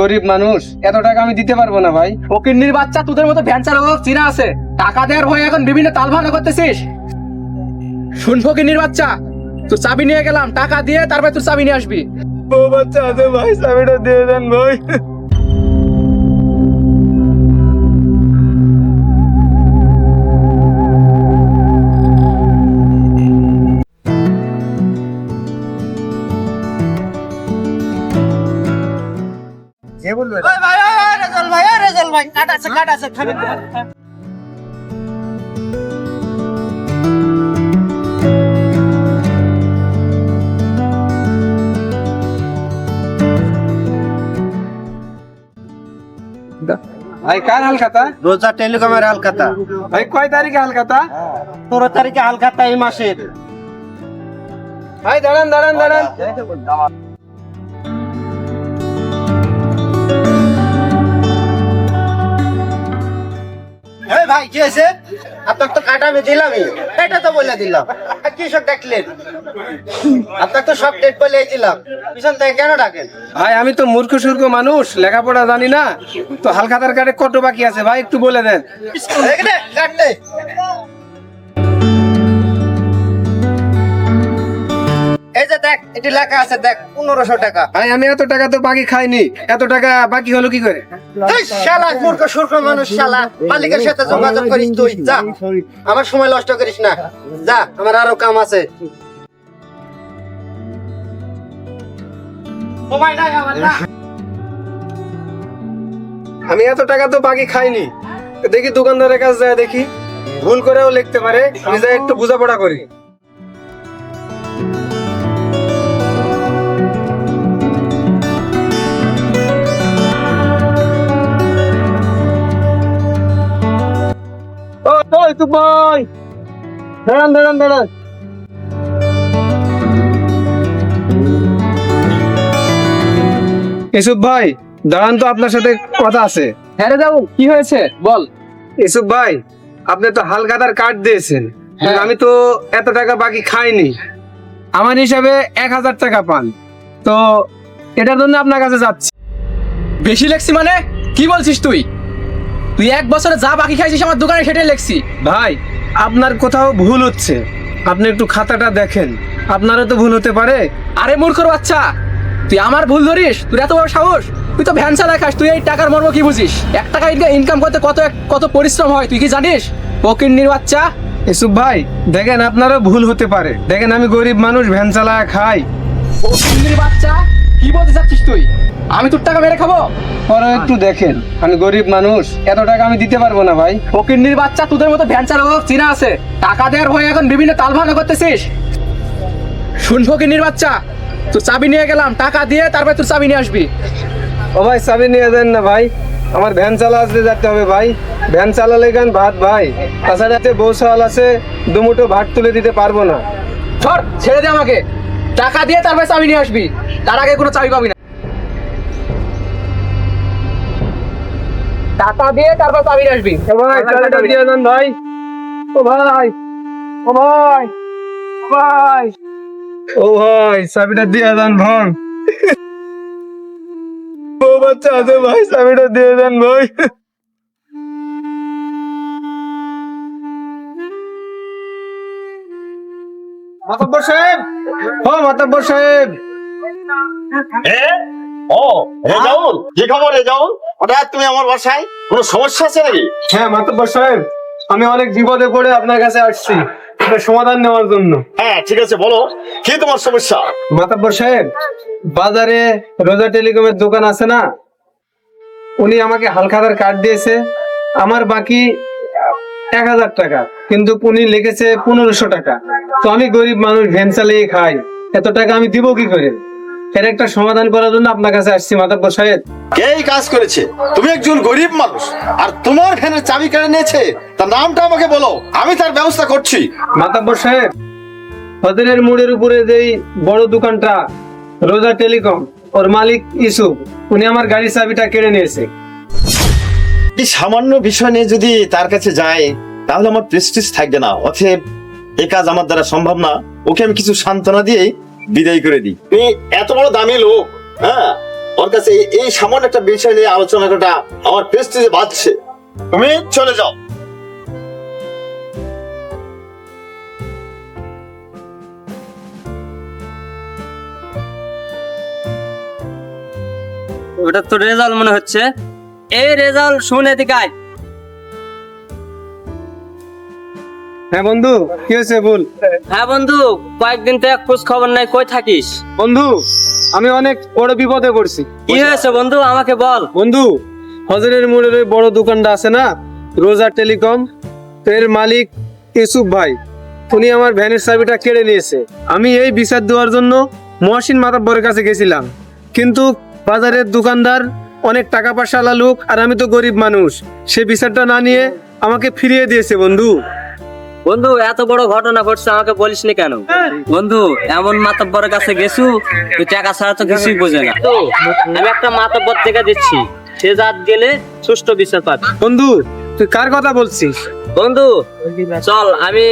গরিব মানুষ, এত টাকা আমি দিতে পারব না ভাই। ফকিন্নির বাচ্চা, তোদের মতো ভ্যান চালক চিনা আছে। টাকা দেওয়ার হয়ে এখন বিভিন্ন তালভানা করতেছিস। শুন ফকিন্নির বাচ্চা, তোর চাবি নিয়ে গেলাম, টাকা দিয়ে তারপরে তোর চাবি নিয়ে আসবি। ও বাচ্চা আছে ভাই, চাবিটা দিয়ে দেন ভাই। ভাই কার হালখাতা রোজা টেলিকমের হালখাতা ভাই কয় তারিখে হালখাতা পনেরো তারিখে হালখাতা এই মাসের ভাই দাঁড়ান দাঁড়ান দাঁড়ান এই ভাই কি হয়েছে? আপনার তো কাটা আমি দিলামই। এটা তো বলে দিলাম। আর কি সব ডাকলেন আপনার তো সব ডেট বলে দিলাম। পিছন থেকে কেন ডাকেন? ভাই আমি তো মূর্খ সূর্খ মানুষ লেখাপড়া জানি না। তো হালখাতার কাটে কত বাকি আছে? ভাই একটু বলে দেন। কাটতে। দেখ এটি লেখা আছে দেখ পনেরোশো টাকা। ভাই আমি এত টাকা তো বাকি খাইনি। এত টাকা বাকি হলো কি করে? শালা মূর্খ সূর্খ মানুষ শালা। মালিকের সাথে যোগাযোগ করিস তুই যা। আমার সময় নষ্ট করিস না। যা আমার আরও কাম আছে। সময় নাই আমার না আমি এত টাকা তো বাকি খাইনি। দেখি দোকানদারের কাছে যায় দেখি। ভুল করেও লিখতে পারে। আমি যাই একটু বোঝাপড়া করি। ওই, তুই ভাই। দাঁড়ান দাঁড়ান দাঁড়ান। ইসুফ ভাই দাঁড়ান তো আপনার সাথে কথা আছে। হ্যাঁ রে যাব কি হয়েছে? বল। ইসুফ ভাই আপনি তো হালখাতার কার্ড দিয়েছেন। হ্যাঁ। আমি তো এত টাকা বাকি খাইনি। আমার হিসাবে এক হাজার টাকা পান। তো এটার জন্য আপনার কাছে যাচ্ছি। বেশি লেখছি মানে? কি বলছিস তুই? তুই এক বছরে যা বাকি খাইছিস আমার দোকানে সেটাই লেখছি। ভাই আপনার কোথাও ভুল হচ্ছে। আপনি একটু খাতাটা দেখেন। আপনারও তো ভুল হতে পারে। আরে মূর্খর বাচ্চা তুই আমার ভুল ধরিস? তুই এত বড় সাহস? তুই তো ভ্যান চালা খাস তুই এই টাকার মর্ম কি বুঝিস? এক টাকা ইনকাম করতে কত কত পরিশ্রম হয় তুই কি জানিস? ফকিন্নির বাচ্চা। ইসুফ ভাই দেখেন আপনারও ভুল হতে পারে। দেখেন আমি গরিব মানুষ ভ্যান চালায় খাই। ফকিন্নির বাচ্চা কি বলতে চাচ্ছিস তুই? আমি তোর টাকা মেরে খাব? পরে একটু দেখেন আমি গরিব মানুষ এত টাকা আমি দিতে পারব না ভাই। ফকিন্নির বাচ্চা তোদের মতো ভ্যান চালক চিনা আছে। টাকা দেওয়ার হয়ে এখন বিভিন্ন তালভানা করতেছিস। শুন ফকিন্নির বাচ্চা তুই চাবি নিয়ে গেলাম টাকা দিয়ে তারপরে তুই চাবি নিয়ে আসবি। ও ভাই চাবি নিয়ে দেন না ভাই। আমার ভ্যান চালাতে যেতে হবে ভাই। ভ্যান চালালে গান ভাত ভাই। তাছাড়া বউ সওয়াল আছে দুমুটো ভাত তুলে দিতে পারব না। ধর ছেড়ে দে আমাকে। টাকা দিয়ে তারপরে চাবি নিয়ে আসবি। তার আগে কোনো চাবি পাবি না। টাকা দিয়ে তারপর চাবি আসবি। ভাই ও ভাই ও ভাই ও ভাই। ও ভাই চাবিটা দিয়ে দেন ভাই। ও বাচ্চা আছে ভাই চাবিটা দিয়ে দেন ভাই। মাতাব্বর সাহেব। ও মাতাব্বর সাহেব? ও রেজাউল কি খবর রেজাউল? হঠাৎ তুমি আমার বাসায় কোনো সমস্যা আছে নাকি? হ্যাঁ মাতাব্বর সাহেব আমি অনেক বিপদে পড়ে আপনার কাছে আসছি। সমাধান নেওয়ার জন্য। হ্যাঁ ঠিক আছে বলো। কি তোমার সমস্যা? মাতাব্বর সাহেব বাজারে রোজা টেলিকমের দোকান আছে না? উনি আমাকে হালখাতার কার্ড দিয়েছে। আমার বাকি এক হাজার টাকা কিন্তু উনি লিখেছে পনেরোশো টাকা। তো আমি গরিব মানুষ ভ্যান চালিয়ে খাই। এত টাকা আমি দিব কি করে? এর একটা সমাধান করার জন্য আপনার কাছে আসছি মাতাব্বর সাহেব। কে এই কাজ করেছে? তুমি একজন গরিব মানুষ আর তোমার ফ্যানের চাবি কেড়ে নিয়েছে। তার নামটা আমাকে বলো আমি তার ব্যবস্থা করছি। মাতাব্বর সাহেব হজরের মোড়ের উপরে যেই বড় দোকানটা রোজা টেলিকম ওর মালিক ইসুফ উনি আমার গাড়ির চাবিটা কেড়ে নিয়েছে। এই সামান্য বিষয় নিয়ে যদি তার কাছে যায় তাহলে আমার প্রেস্টিজ থাকবে না। অতএব এই কাজ আমার দ্বারা সম্ভব না। ওকে আমি কিছু সান্ত্বনা দিয়ে বিদায় করে দিই। তুমি এত বড় দামি লোক হ্যাঁ? ওর কাছে এই- সামান্য একটা বিষয় নিয়ে আলোচনা করাটা আমার প্রেস্টিজে বাঁচছে তুমি চলে যাও। ওটা তো রেজাল্ট মনে হচ্ছে। এই রেজাল্ট শুনে দিকে হ্যাঁ বন্ধু কি হয়েছে বল? হ্যাঁ বন্ধু কয়েকদিন থেকে খোঁজ খবর নাই কই থাকিস? বন্ধু আমি অনেক বড় বিপদে পড়ছি। কি হয়েছে বন্ধু আমাকে বল। বন্ধু হজরের মোড়ের ওই বড় দোকানটা আছে না রোজা টেলিকম তো এর মালিক ইউসুফ ভাই উনি আমার ভ্যানের চাবিটা কেড়ে নিয়েছে। আমি এই বিচার দেওয়ার জন্য মহসিন মাতাব্বরের কাছে গেছিলাম। কিন্তু বাজারের দোকানদার অনেক টাকা পয়সা লোক আর আমি তো গরিব মানুষ সে বিচারটা না নিয়ে আমাকে ফিরিয়ে দিয়েছে বন্ধু। বন্ধু এত বড় ঘটনা ঘটছে আমাকে বলিসনি কেন? বন্ধু এমন মাতব্বরের কাছে গেছু তুই টাকা ছাড়া তো কিছুই বোঝে না। আমি একটা মাতব্বর থেকে দিচ্ছি। সে জাত গেলে সুষ্ঠু বিচার পাবে। বন্ধু তুই কার কথা বলছিস? বন্ধু চল আমি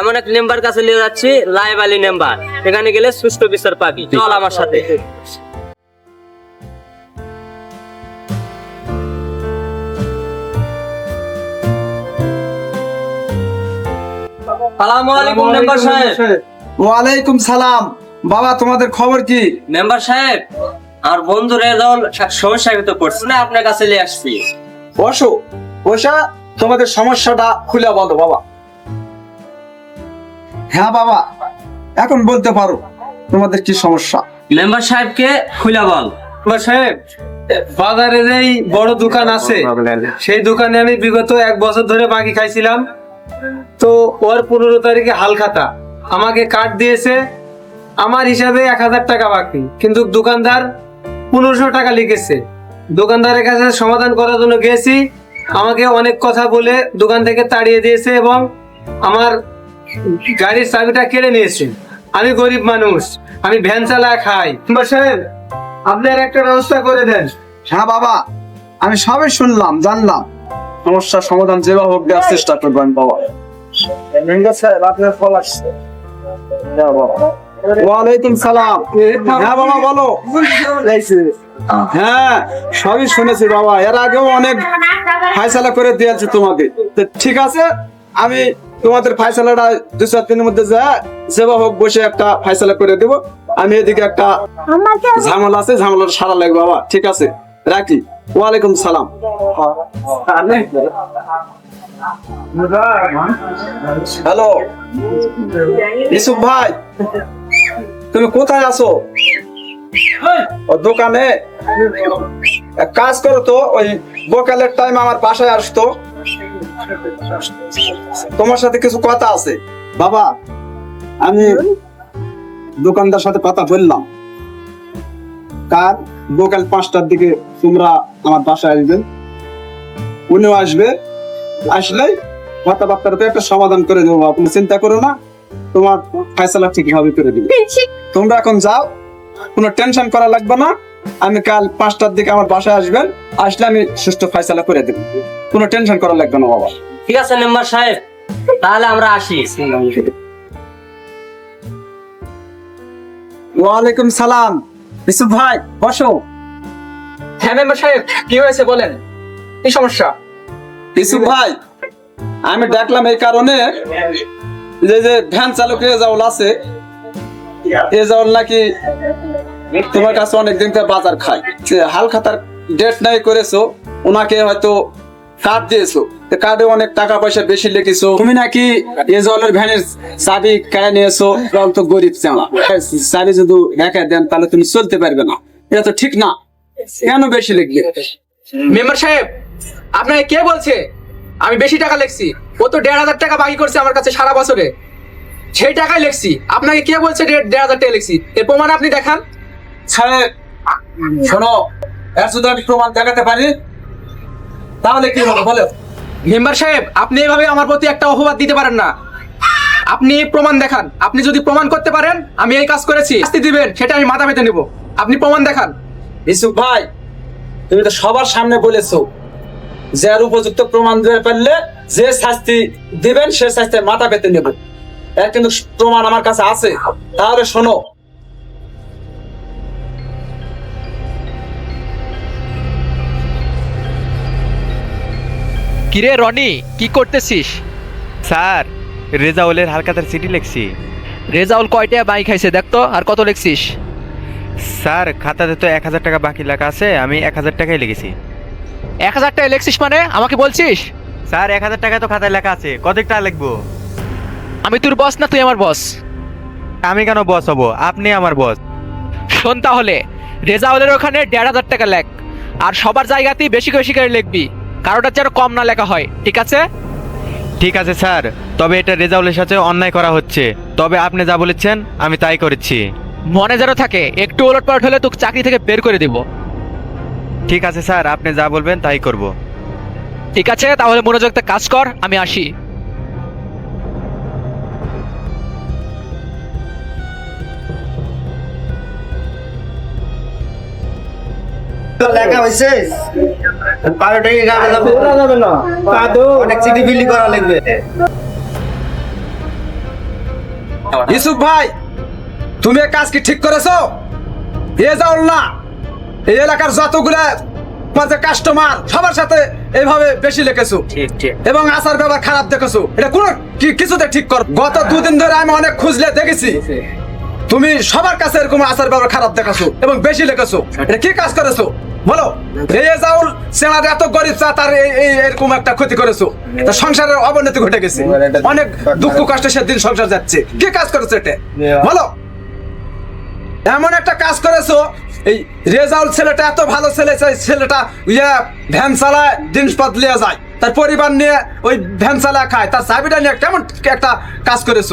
এমন এক নেম্বার কাছে নিয়ে যাচ্ছি লাইভ আলী নেম্বার এখানে গেলে সুষ্ঠু বিচার পাবি। চল আমার সাথে। সালামু আলাইকুম মেম্বার সাহেব। ওয়ালাইকুম সালাম। বাবা তোমাদের খবর কি? মেম্বার সাহেব আর বন্ধু রেজাউল এক সমস্যার ভিতর পড়ছে। না আপনার কাছে নিয়ে আসছি। বসো। বসা তোমাদের সমস্যাটা খুলে বলো বাবা। হ্যাঁ বাবা। এখন বলতে পারো তোমাদের কি সমস্যা? মেম্বার সাহেবকে খুলে বল। বা সাহেব বাজারে যেই বড় দোকান আছে সেই দোকানে আমি বিগত এক বছর ধরে বাকি খাইছিলাম। তো ওর পনেরো তারিখে হাল খাতা। আমাকে কার্ড দিয়েছে আমার হিসাবে এক হাজার টাকা বাকি। কিন্তু দোকানদার পনেরোশো টাকা লিখেছে। দোকানদারের কাছে সমাধান করার জন্য গেছি। আমাকে অনেক কথা বলে দোকান থেকে তাড়িয়ে দিয়েছে এবং আমার গাড়ির চাবিটা কেড়ে নিয়েছে। আমি গরিব মানুষ আমি ভ্যান চালা খাই। সাহেব আপনি আর একটা ব্যবস্থা করে দেন। হ্যাঁ বাবা আমি সবই শুনলাম জানলাম। সমস্যার সমাধান যেভাবে হোক দেওয়ার চেষ্টা করবেন বাবা। স্যার আপনার কল আসছে। ওয়ালাইকুম সালাম। হ্যাঁ বাবা বলো। হ্যাঁ সবই শুনেছি বাবা। এর আগেও অনেক ফাইসালা করে দিয়েছি তোমাকে। তো ঠিক আছে আমি তোমাদের ফাইসালাটা দু চার দিনের মধ্যে যা সেবা হোক বসে একটা ফাইসালা করে দেব। আমি এদিকে একটা ঝামেলা আছে ঝামেলাটা সারা লাগবে বাবা। ঠিক আছে রাখি। ওয়ালাইকুম সালাম। হ্যালো। ইসুফ ভাই তুমি কোথায় আছো? ও দোকানে? এক কাজ করো তো ওই বোকালের টাইম আমার বাসায় আসতো। তোমার সাথে কিছু কথা আছে। বাবা আমি দোকানদার সাথে কথা বললাম। কার? বোকাল পাঁচটার দিকে তোমরা আমার বাসায় আসবে। উনিও আসবে। আসলেই কথাবার্তাতে একটা সমাধান করে দেবো। তুমি চিন্তা করো না তোমার ফয়সালা ঠিকই হবে করে দিবে। তোমরা এখন যাও কোনো টেনশন করা লাগবে না। আমি কাল পাঁচটার দিকে আমার বাসায় আসবেন আসলে আমি সুস্থ ফয়সালা করে দেবো। কোনো টেনশন করা লাগবে না বাবা। ঠিক আছে মেম্বার সাহেব তাহলে আমরা আসি। ওয়ালাইকুম সালাম। ইসুফ ভাই বসো। হ্যাঁ মেম্বার সাহেব কি হয়েছে বলেন? কি সমস্যা? ইসুফ ভাই, আমি ডাকলাম এই কারণে যে যে ভ্যান চালক রেজাউল আছে রেজাউল নাকি তোমার কাছে অনেকদিন থেকে বাজার খায় সে হাল খাতার ডেট নাই করেছ ওনাকে হয়তো কার্ড দিয়েছ কার্ডে অনেক টাকা পয়সা বেশি লিখেছো, তুমি নাকি রেজাউলের ভ্যানের চাবি কেড়ে নিয়েছো রেজাউল তো গরিব চালা চাবি যদি রেখে দেন, তাহলে তুমি চলতে পারবে না। এটা তো ঠিক না। কেন বেশি লিখবে মেম্বার সাহেব আপনাকে কে বলছে? আমি বেশি টাকা লেখছি। ও তো দেড় হাজার টাকা বাকি করছে আমার কাছে সারা বছরে। সেই টাকাই লেখছি। আপনাকে কে বলছে দেড় হাজার টাকা লেখছি? এর প্রমাণ আপনি দেখান। সাহেব শোনো এর শুধু আমি প্রমাণ দেখাতে পারি তাহলে কি হবে বলো? মেম্বার সাহেব আপনি এভাবে আমার প্রতি একটা অপবাদ দিতে পারেন না। আপনি প্রমাণ দেখান। আপনি যদি প্রমাণ করতে পারেন আমি এই কাজ করেছি। শাস্তি দিবেন সেটা আমি মাথা পেতে নেব। আপনি প্রমাণ দেখান। ইসুফ ভাই তুমি তো সবার সামনে বলেছ। যার উপযুক্ত প্রমাণ দিতে পারলে যে শাস্তি দিবেন সে শাস্তির মাথা পেতে নেব। এর কিন্তু প্রমাণ আমার কাছে আছে। তাহলে শোনো। কিরে রনি কি করতেছিস? স্যার রেজাউলের হালকাতার চিঠি লিখছি। রেজাউল কয়টা বাই খাইছে দেখতো আর কত লিখছিস? স্যার খাতাতে তো এক হাজার টাকা বাকি লেখা আছে আমি এক হাজার টাকাই লিখেছি। এক হাজার টাকা লিখছিস মানে? আমাকে বলছিস? স্যার এক হাজার টাকা তো খাতায় লেখা আছে। কত টাকা লিখব? আমি তোর বস না তুই আমার বস। আমি কেন বস হব? আপনি আমার বস। শোন তাহলে রেজাউলের ওখানে দেড় হাজার টাকা লেখ। আর সবার জায়গাতেই বেশি বেশি করে লিখবি। কারোটা যেন কম না লেখা হয় ঠিক আছে? ঠিক আছে স্যার। তবে এটা রেজাউলের সাথে অন্যায় করা হচ্ছে। তবে আপনি যা বলেছেন আমি তাই করেছি। মনে যেন থাকে একটু ওলট পালট হলে তোকে চাকরি থেকে বের করে দিব। ঠিক আছে স্যার আপনি যা বলবেন তাই করব। ঠিক আছে তাহলে মনোযোগ কাজ কর আমি আসি। লেখা হয়েছে বারো টাকা যাবে যাবে না অনেক চিঠি বিলি করা লাগবে। ইউসুফ ভাই তুমি কাজ কি ঠিক করেছ? এ যাও না এই এলাকার যতগুলা যে কাস্টমার সবার সাথে এইভাবে বেশি লেখেছো ঠিক ঠিক। এবং আচার ব্যবহার খারাপ দেখেছ। এটা কোনো কিছুতে ঠিক কর গত দুদিন ধরে আমি অনেক খুঁজলে দেখেছি। তুমি সবার কাছে এরকম আচার ব্যবহার খারাপ দেখাছো এবং বেশি লেখেছো এটা কি কাজ করেছ? বলো। এই জাউল সেনার এত গরিব চা তার এরকম একটা ক্ষতি করেছ। তার সংসারের অবনতি ঘটে গেছে। অনেক দুঃখ কষ্টে সেদিন সংসার যাচ্ছে। কি কাজ করেছ এটা? বলো। এমন একটা কাজ করেছ, এই রেজাউল ছেলেটা, এত ভালো ছেলে ছেলেটা ইয়ে ভ্যান চালায় জিনিসপত্র নিয়ে যায়, তার পরিবার নিয়ে ওই ভ্যান চালায় খায়, তার চাবিটা নিয়ে কেমন একটা কাজ করেছ?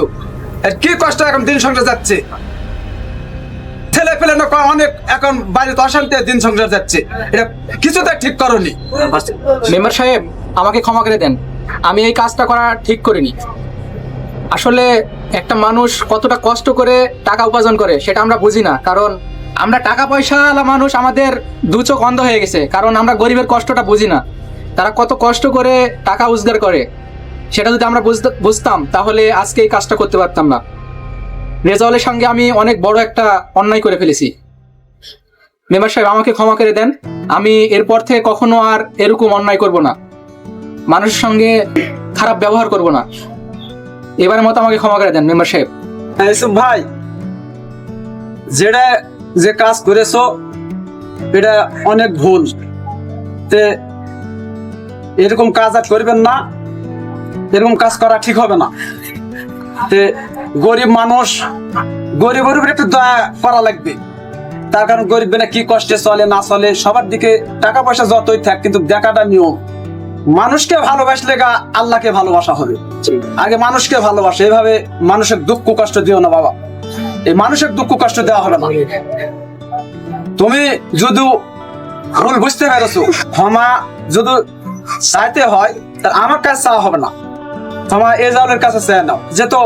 আর কি কষ্ট এখন দিন সংসার যাচ্ছে? ছেলে পেলে অনেক এখন বাড়িতে অশান্তি, দিন সংসার যাচ্ছে। এটা কিছুতে ঠিক করনি। মেম্বার সাহেব, আমাকে ক্ষমা করে দেন। আমি এই কাজটা করা ঠিক করিনি। আসলে একটা মানুষ কতটা কষ্ট করে টাকা উপার্জন করে, সেটা আমরা বুঝি না। কারণ আমরা টাকা পয়সাওয়ালা মানুষ, আমাদের দু চোখ অন্ধ হয়ে গেছে। কারণ আমরা গরিবের কষ্টটা বুঝি না। তারা কত কষ্ট করে টাকা রোজগার করে। সেটা যদি আমরা বুঝতে, বুঝতাম, তাহলে আজকে এই কাজটা করতে পারতাম না। রেজাউলের সঙ্গে আমি অনেক বড় একটা অন্যায় করে ফেলেছি। মেম্বার সাহেব, আমাকে ক্ষমা করে দেন। আমি এরপর থেকে কখনো আর এরকম অন্যায় করব না। মানুষের সঙ্গে খারাপ ব্যবহার করব না। এবারের মতো আমাকে ক্ষমা করে দেন মেম্বার সাহেব ভাই, যেটা যে কাজ করেছ, এটা অনেক ভুল। তে এরকম কাজ আর করবেন না, এরকম কাজ করা ঠিক হবে না। তে গরিব মানুষ, গরিবের উপরে একটু দয়া করা লাগবে। তার কারণ গরিব না কি কষ্টে চলে, না চলে, সবার দিকে টাকা পয়সা যতই থাক, কিন্তু দেখাটা নিয়ম। মানুষকে ভালোবাসলে গা আল্লাহকে ভালোবাসা হবে। আগে মানুষকে ভালোবাসে, এভাবে মানুষের দুঃখ কষ্ট দিও না বাবা। এই মানুষের দুঃখ কষ্ট দেওয়া হবে না। তুমি যদি ভুল বুঝতে পেরেছ, ক্ষমা যদি চাইতে হয় তা আমার কাছে চাওয়া হবে না। ক্ষমা এ জালের কাছে চেয়ে নাও, যে তো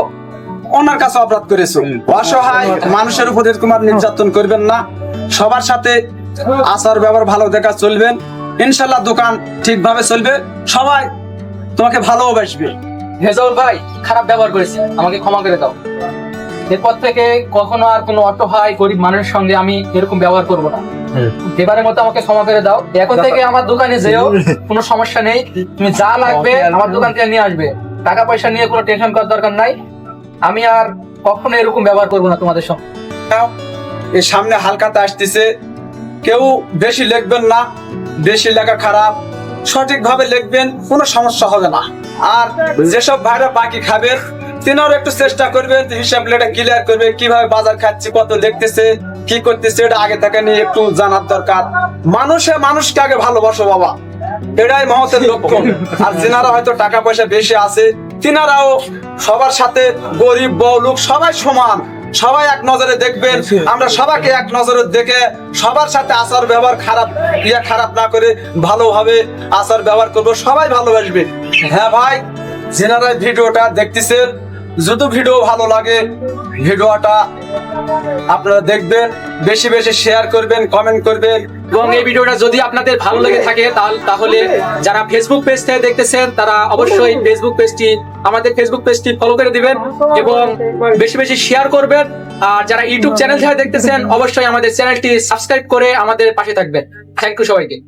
ওনার কাছে অপরাধ করেছ। অসহায় মানুষের উপর তোমার নির্যাতন করবেন না। সবার সাথে আচার ব্যবহার ভালো দেখা চলবেন। ইনশাল্লাহ দোকান ঠিকভাবে চলবে। সবাই তোমাকে ভালোবাসবে। রেজাউল ভাই খারাপ ব্যবহার করেছে। আমাকে ক্ষমা করে দাও। এরপর থেকে কখনো আর কোনো অসহায় গরিব মানুষের সঙ্গে আমি এরকম ব্যবহার করব না। এবারের মতো আমাকে ক্ষমা করে দাও। এখন থেকে আমার দোকানে যেও কোনো সমস্যা নেই। তুমি যা লাগবে আমার দোকান থেকে নিয়ে আসবে। টাকা পয়সা নিয়ে কোনো টেনশন করার দরকার নাই। আমি আর কখনো এরকম ব্যবহার করব না তোমাদের সঙ্গে। এই সামনে হালকাতে আসতেছে। কেউ বেশি লিখবেন না। বেশি লেখা খারাপ, সঠিকভাবে লিখবেন, কোনো সমস্যা হবে না। আর যেসব ভাইরা বাকি খাবেন, তিনারও একটু চেষ্টা করবেন, হিসাব লেটা ক্লিয়ার করবে, কীভাবে বাজার খাচ্ছে, কত দেখতেছে, কি করতেছে, এটা আগে থেকে নিয়ে একটু জানার দরকার। মানুষে মানুষকে আগে ভালোবাসো বাবা। এটাই মহতের লক্ষণ আর যেনারা হয়তো টাকা পয়সা বেশি আছে, তিনারাও সবার সাথে গরিব, বড়লোক, সবাই সমান। সবাই এক নজরে দেখবেন। আমরা সবাইকে এক নজরে দেখে সবার সাথে আচার ব্যবহার খারাপ ইয়া খারাপ না করে ভালোভাবে আচার ব্যবহার করব। সবাই ভালোবাসবে। হ্যাঁ ভাই যেনারা ভিডিওটা দেখতেছেন যদি ভিডিও ভালো লাগে ভিডিওটা আপনারা দেখবেন বেশি বেশি শেয়ার করবেন কমেন্ট করবেন। এবং এই ভিডিওটা যদি আপনাদের ভালো লেগে থাকে, তাহলে- যারা ফেসবুক পেজ থেকে দেখতেছেন, তারা অবশ্যই ফেসবুক পেজটি আমাদের ফেসবুক পেজটি ফলো করে দিবেন এবং বেশি বেশি শেয়ার করবেন। আর যারা ইউটিউব চ্যানেল থেকে দেখতেছেন, অবশ্যই আমাদের চ্যানেলটি সাবস্ক্রাইব করে আমাদের পাশে থাকবেন। থ্যাংক ইউ সবাইকে।